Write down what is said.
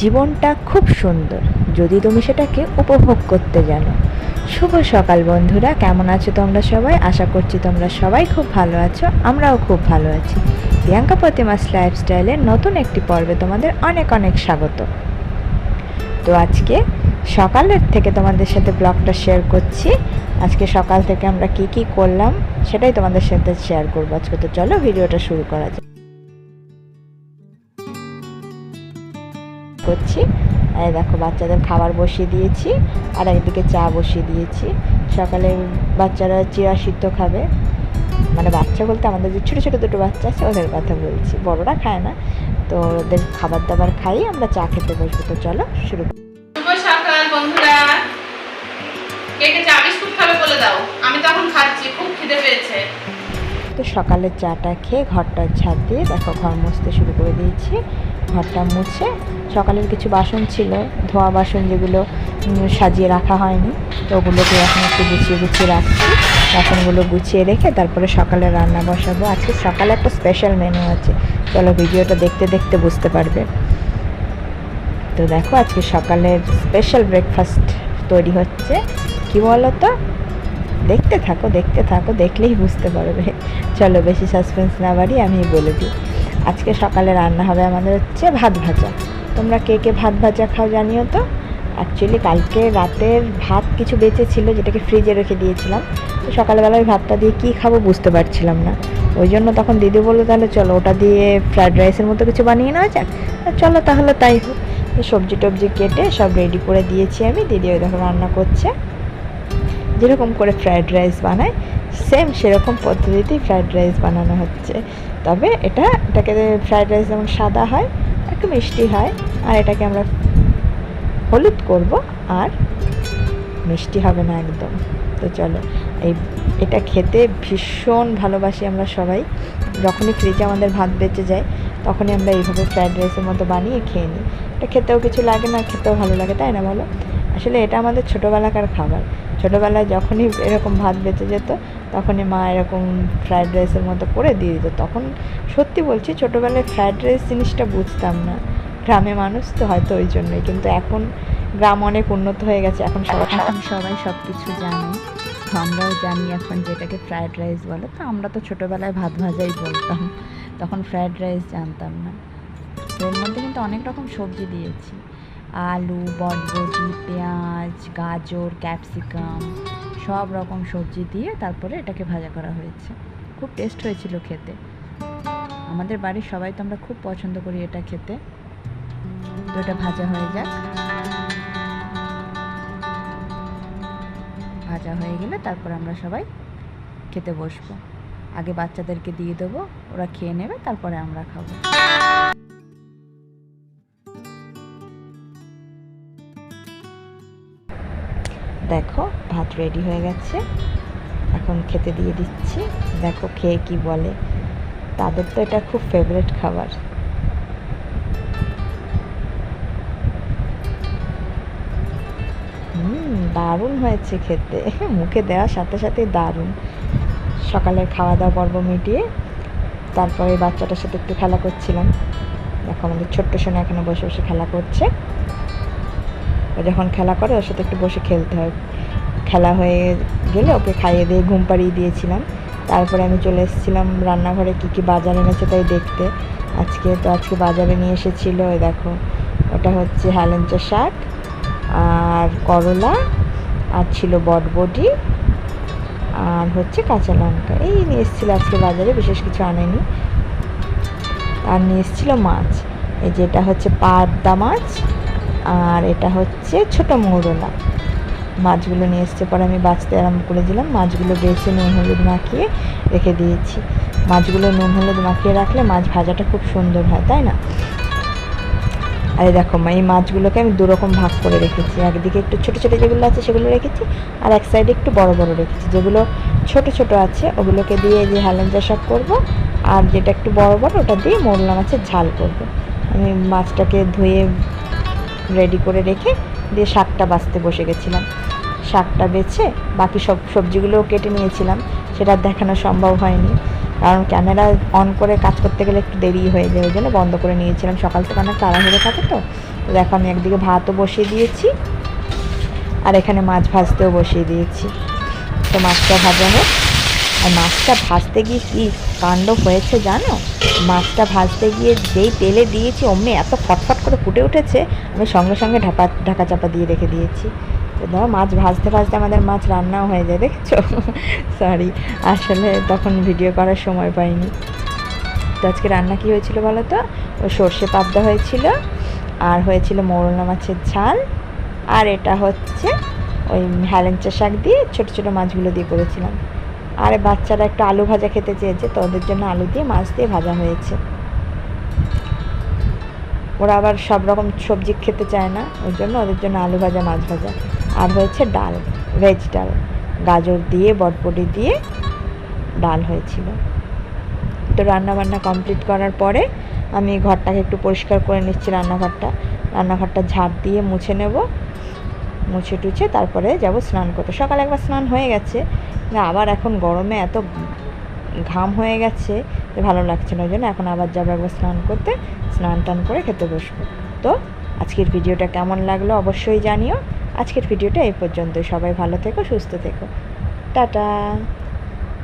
জীবনটা খুব সুন্দর। যদি তুমি সেটাকে উপভোগ করতে জানো। শুভ সকাল বন্ধুরা, কেমন আছো তোমরা সবাই? আশা করছি তোমরা সবাই খুব ভালো আছো, আমরাও খুব ভালো আছি। প্রিয়াঙ্কা প্রতিমাস লাইফস্টাইলের নতুন একটি পর্বে তোমাদের অনেক অনেক স্বাগত। তো আজকে সকালের থেকে তোমাদের সাথে ব্লগটা শেয়ার করছি। আজকে সকাল থেকে আমরা কি কি করলাম, সেটাই তোমাদের সাথে শেয়ার করব। আজকে তো চলো ভিডিওটা শুরু করা যাক। করছি। আর দেখো বাচ্চাদের খাবার বসিয়ে দিয়েছি আর একদিকে চা বসিয়ে দিয়েছি। সকালে বাচ্চারা চিরা সিদ্ধ খাবে। মানে বাচ্চা বলতে আমাদের যে ছোটো ছোটো দুটো বাচ্চা আছে ওদের কথা বলছি। বড়রা খায় না তো ওদের খাবার দাবার খাই আমরা চা খেতে বসবো। তো চলো শুরু বন্ধুরা। কে কে চা বিস্কুট খাবে বলে দাও। আমি তখন খাচ্ছি খুব খিদে পেয়েছে। তো সকালে চাটা খেয়ে ঘরটা ঝাড় দিয়ে দেখো ঘর মুছতে শুরু করে দিয়েছি। ঘরটা মুছে সকালের কিছু বাসন ছিল, ধোয়া বাসন যেগুলো সাজিয়ে রাখা হয়নি, তো ওগুলোকে এখন একটু গুছিয়ে গুছিয়ে রাখছি। বাসনগুলো গুছিয়ে রেখে তারপরে সকালে রান্না বসাবো। আজকে সকালে একটা স্পেশাল মেনু আছে। চলো ভিডিওটা দেখতে দেখতে বুঝতে পারবে। তো দেখো আজকে সকালের স্পেশাল ব্রেকফাস্ট তৈরি হচ্ছে। কি বলো তো দেখতে থাকো দেখতে থাকো, দেখলেই বুঝতে পারবে। চলো বেশি সাসপেন্স না বাড়ি আমি বলে দিই। আজকে সকালে রান্না হবে আমাদের হচ্ছে ভাত ভাজা। তোমরা কে কে ভাত ভাজা খাও জানিও তো? অ্যাকচুয়ালি কালকে রাতের ভাত কিছু বেঁচে ছিল যেটাকে ফ্রিজে রেখে দিয়েছিলাম। তো সকালবেলা ওই ভাতটা দিয়ে কী খাব বুঝতে পারছিলাম না। ওই জন্য তখন দিদি বলল, তাহলে চলো ওটা দিয়ে ফ্রায়েড রাইসের মতো কিছু বানিয়ে নেওয়া যাক। চলো তাহলে তাই হোক। সবজি টবজি কেটে সব রেডি করে দিয়েছি আমি। দিদি ওই দেখো রান্না করছে। যেরকম করে ফ্রায়েড রাইস বানায় সেম সেরকম পদ্ধতিতেই ফ্রায়েড রাইস বানানো হচ্ছে। তবে এটা, এটাকে ফ্রায়েড রাইস যেমন সাদা হয়, একটু মিষ্টি হয়, আর এটাকে আমরা হলুদ করব, আর মিষ্টি হবে না একদম। তো চলো, এই, এটা খেতে ভীষণ ভালোবাসি আমরা সবাই। যখনই ফ্রিজে আমাদের ভাত বেঁচে যায়, তখনই আমরা এইভাবে ফ্রায়েড রাইসের মতো বানিয়ে খেয়ে নিই। এটা খেতেও কিছু লাগে না, খেতেও ভালো লাগে, তাই না বলো? আসলে এটা আমাদের ছোটোবেলাকার খাবার। ছোটোবেলায় যখনই এরকম ভাত বেঁচে যেত, তখনই মা এরকম ফ্রায়েড রাইসের মতো করে দিয়ে দিত। তখন সত্যি বলছি, ছোটোবেলায় ফ্রায়েড রাইস জিনিসটা বুঝতাম না। গ্রামে মানুষ তো হয়তো ওই জন্যই, কিন্তু এখন গ্রাম অনেক উন্নত হয়ে গেছে, এখন সবাই এখন সবাই সব কিছু জানে। আমরাও জানি এখন যেটাকে ফ্রায়েড রাইস বলে, তো আমরা তো ছোটোবেলায় ভাত ভাজাই বলতাম। তখন ফ্রায়েড রাইস জানতাম না। এর মধ্যে কিন্তু অনেক রকম সবজি দিয়েছি। আলু বটবটি পেঁয়াজ, গাজর, ক্যাপসিকাম, সব রকম সবজি দিয়ে তারপরে এটাকে ভাজা করা হয়েছে। খুব টেস্ট হয়েছিল খেতে। আমাদের বাড়ির সবাই তো আমরা খুব পছন্দ করি এটা খেতে। তো এটা ভাজা হয়ে যাক। ভাজা হয়ে গেলে তারপর আমরা সবাই খেতে বসবো। আগে বাচ্চাদেরকে দিয়ে দেবো, ওরা খেয়ে নেবে, তারপরে আমরা খাব। দেখো, ভাত রেডি হয়ে গেছে। এখন খেতে দিয়ে দিচ্ছি। দেখো খেয়ে কি বলে। তাদের তো এটা খুব ফেভারিট খাবার। হুম, দারুণ হয়েছে খেতে। মুখে দেওয়ার সাথে সাথে দারুণ। সকালের খাওয়া দাওয়া পর্ব মিটিয়ে তারপরে বাচ্চাটার সাথে একটু খেলা করছিলাম। দেখো আমাদের ছোট্ট সোনা এখানে বসে বসে খেলা করছে। যখন খেলা করে ওর সাথে একটু বসে খেলতে হয়। খেলা হয়ে গেলে ওকে খাইয়ে দিয়ে ঘুম পাড়িয়ে দিয়েছিলাম। তারপরে আমি চলে এসেছিলাম রান্নাঘরে কী কী বাজার এনেছে তাই দেখতে। আজকে তো আজকে বাজারে নিয়ে এসেছিল দেখো, ওটা হচ্ছে হ্যালেঞ্চা শাক আর করলা আর ছিল বটবটি আর হচ্ছে কাঁচা লঙ্কা। এই নিয়ে এসেছিল আজকে বাজারে, বিশেষ কিছু আনেনি। আর নিয়ে এসেছিল মাছ। এই যেটা হচ্ছে পাবদা মাছ। আর এটা হচ্ছে ছোট মৌরলা। মাছগুলো নিয়ে এসছে, পরে আমি বাঁচতে আরম্ভ করে দিলাম। মাছগুলো বেছে নুন, হলুদ মাখিয়ে রেখে দিয়েছি। মাছগুলো নুন, হলুদ মাখিয়ে রাখলে মাছ ভাজাটা খুব সুন্দর হয়, তাই না? আর দেখো এই মাছগুলোকে আমি দুরকম ভাগ করে রেখেছি। একদিকে একটু ছোটো ছোটো যেগুলো আছে সেগুলো রেখেছি, আর এক সাইডে একটু বড় বড় রেখেছি। যেগুলো ছোট ছোট আছে, ওগুলোকে দিয়ে যে হ্যালেঞ্জা শাক করব, আর যেটা একটু বড় বড়, ওটা দিয়ে মোরলা মাছের ঝাল করব। আমি মাছটাকে ধুয়ে রেডি করে রেখে দিয়ে শাকটা বাছতে বসে গেছিলাম। শাকটা বেছে বাকি সব সবজিগুলোও কেটে নিয়েছিলাম। সেটা দেখানো সম্ভব হয়নি। কারণ ক্যামেরা অন করে কাজ করতে গেলে একটু দেরি হয়ে যায়। ওই জন্য বন্ধ করে নিয়েছিলাম। সকাল থেকে অনেক তাড়াহুড়ো থাকে তো। তো দেখো আমি একদিকে ভাতও বসিয়ে দিয়েছি আর এখানে মাছ ভাজতেও বসিয়ে দিয়েছি। তো মাছটা ভাজানো আর মাছটা ভাজতে গিয়ে কি কাণ্ড হয়েছে জানো? মাছটা ভাজতে গিয়ে যেই তেলে দিয়েছি, অমনি এত ফটফট করে ফুটে উঠেছে, আমি সঙ্গে সঙ্গে ঢাকা ঢাকা চাপা দিয়ে রেখে দিয়েছি। তো ধরো মাছ ভাজতে ভাজতে আমাদের মাছ রান্নাও হয়ে যায়, দেখেছ? সরি আসলে তখন ভিডিও করার সময় পাইনি। তো আজকে রান্না কী হয়েছিল বলো তো? ওই সর্ষে পাবদা হয়েছিল, আর হয়েছিল মৌরলা মাছের ঝাল, আর এটা হচ্ছে ওই হেলেঞ্চা শাক দিয়ে ছোটো ছোটো মাছগুলো দিয়ে করেছিলাম। আর বাচ্চারা একটু আলু ভাজা খেতে চেয়েছে, তো ওদের জন্য আলু দিয়ে মাছ দিয়ে ভাজা হয়েছে। ওরা আবার সব রকম সবজি খেতে চায় না ওর জন্য ওদের জন্য আলু ভাজা, মাছ ভাজা। আর হয়েছে ডাল ভেজ ডাল। গাজর দিয়ে বটবটি দিয়ে ডাল হয়েছিল। তো রান্না বান্না কমপ্লিট করার পরে আমি ঘরটাকে একটু পরিষ্কার করে নিচ্ছি রান্নাঘরটা। রান্নাঘরটা ঝাড় দিয়ে মুছে নেব। মুছে টুছে তারপরে যাব স্নান করতে। সকালে একবার স্নান হয়ে গেছে। আবার এখন গরমে এত ঘাম হয়ে গেছে যে ভালো লাগছে না। ওই জন্য এখন আবার যাব একবার স্নান করতে। স্নান টান করে খেতে বসবো। তো আজকের ভিডিওটা কেমন লাগল অবশ্যই জানিও। আজকের ভিডিওটা এই পর্যন্তই। সবাই ভালো থেকো, সুস্থ থেকো। টাটা।